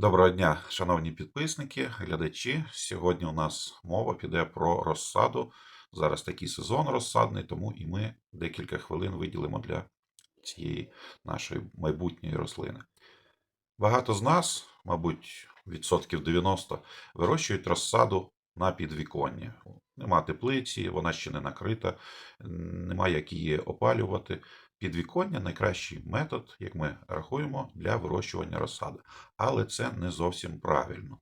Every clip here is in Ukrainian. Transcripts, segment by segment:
Доброго дня, шановні підписники, глядачі. Сьогодні у нас мова піде про розсаду. Зараз такий сезон розсадний, тому і ми декілька хвилин виділимо для цієї нашої майбутньої рослини. Багато з нас, мабуть, відсотків 90, вирощують розсаду на підвіконні. Нема теплиці, вона ще не накрита, нема як її опалювати. Підвіконня найкращий метод, як ми рахуємо, для вирощування розсади. Але це не зовсім правильно.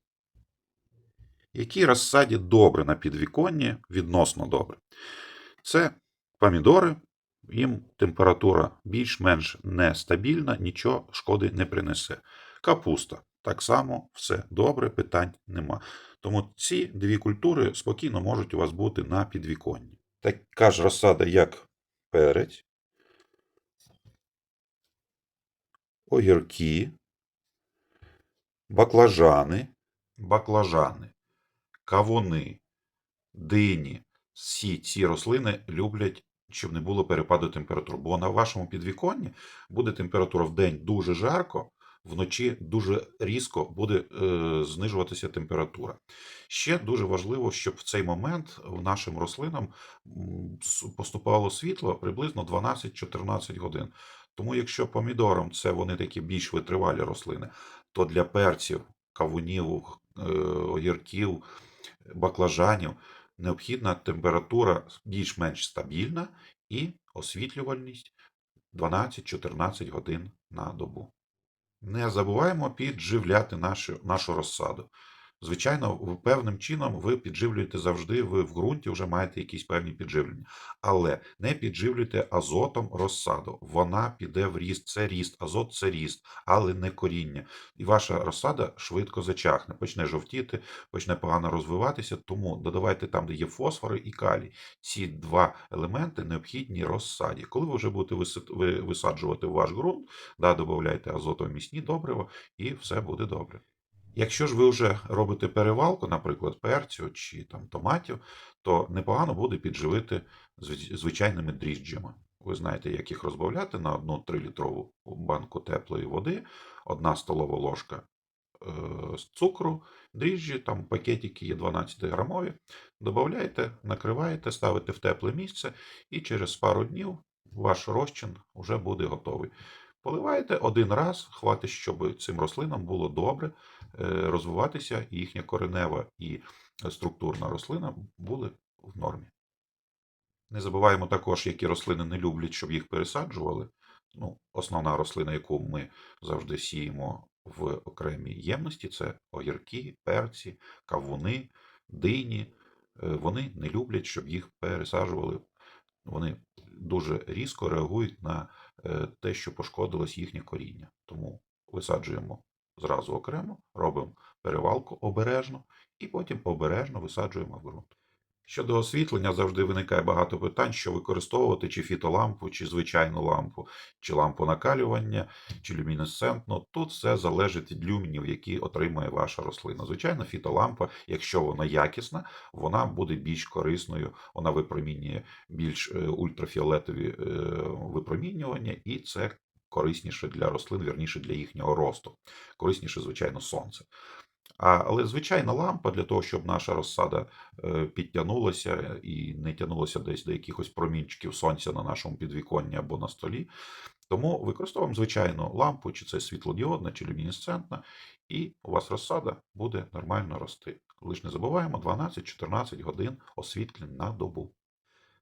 Які розсаді добре на підвіконні, відносно добре? Це помідори, їм температура більш-менш нестабільна, нічого шкоди не принесе. Капуста. Так само все добре, питань нема. Тому ці дві культури спокійно можуть у вас бути на підвіконні. Така ж розсада, як перець, огірки, баклажани, баклажани, кавуни, дині. Всі ці рослини люблять, щоб не було перепаду температур. Бо на вашому підвіконні буде температура в день дуже жарко, вночі дуже різко буде е, знижуватися температура. Ще дуже важливо, щоб в цей момент нашим рослинам поступало світло приблизно 12-14 годин. Тому якщо помідором це вони такі більш витривалі рослини, то для перців, кавунів, е, огірків, баклажанів необхідна температура більш-менш стабільна і освітлювальність 12-14 годин на добу. Не забуваємо підживляти нашу, нашу розсаду. Звичайно, певним чином ви підживлюєте завжди, ви в ґрунті вже маєте якісь певні підживлення. Але не підживлюйте азотом розсаду. Вона піде в ріст. Це ріст, азот це ріст, але не коріння. І ваша розсада швидко зачахне, почне жовтіти, почне погано розвиватися. Тому додавайте там, де є фосфори і калій. Ці два елементи необхідні розсаді. Коли ви вже будете висаджувати ваш ґрунт, да, додавайте азотомісні добрива, і все буде добре. Якщо ж ви вже робите перевалку, наприклад, перцю чи там томатів, то непогано буде підживити звичайними дріжджами. Ви знаєте, як їх розбавляти на одну 3-літрову банку теплої води, одна столова ложка е, з цукру, дріжджі, там пакетики є 12-грамові. Додаєте, накриваєте, ставите в тепле місце, і через пару днів ваш розчин вже буде готовий. Поливаєте один раз, хватить, щоб цим рослинам було добре е, розвиватися, і їхня коренева і структурна рослина були в нормі. Не забуваємо також, які рослини не люблять, щоб їх пересаджували. Ну, основна рослина, яку ми завжди сіємо в окремій ємності, це огірки, перці, кавуни, дині. Е, Вони не люблять, щоб їх пересаджували. Вони дуже різко реагують на е, те, що пошкодилось їхнє коріння. Тому висаджуємо зразу окремо, робимо перевалку обережно і потім обережно висаджуємо в ґрунт. Щодо освітлення завжди виникає багато питань, що використовувати чи фітолампу, чи звичайну лампу, чи лампу накалювання, чи люмінесцентну. Тут все залежить від люмінів, які отримує ваша рослина. Звичайно, фітолампа, якщо вона якісна, вона буде більш корисною, вона випромінює більш е, ультрафіолетові е, випромінювання, і це корисніше для рослин, вірніше для їхнього росту. Корисніше, звичайно, сонце. Але звичайна лампа для того, щоб наша розсада е, підтягнулася і не тягнулася десь до якихось промінчиків сонця на нашому підвіконні або на столі. Тому використовуємо звичайну лампу, чи це світлодіодна, чи люмінесцентна, і у вас розсада буде нормально рости. Лише не забуваємо 12-14 годин освітлень на добу.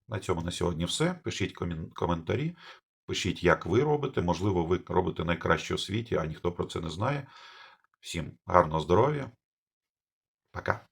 На цьому на сьогодні все. Пишіть коментарі, пишіть, як ви робите. Можливо, ви робите найкраще у світі, а ніхто про це не знає. Всім гарного здоров'я. Пока.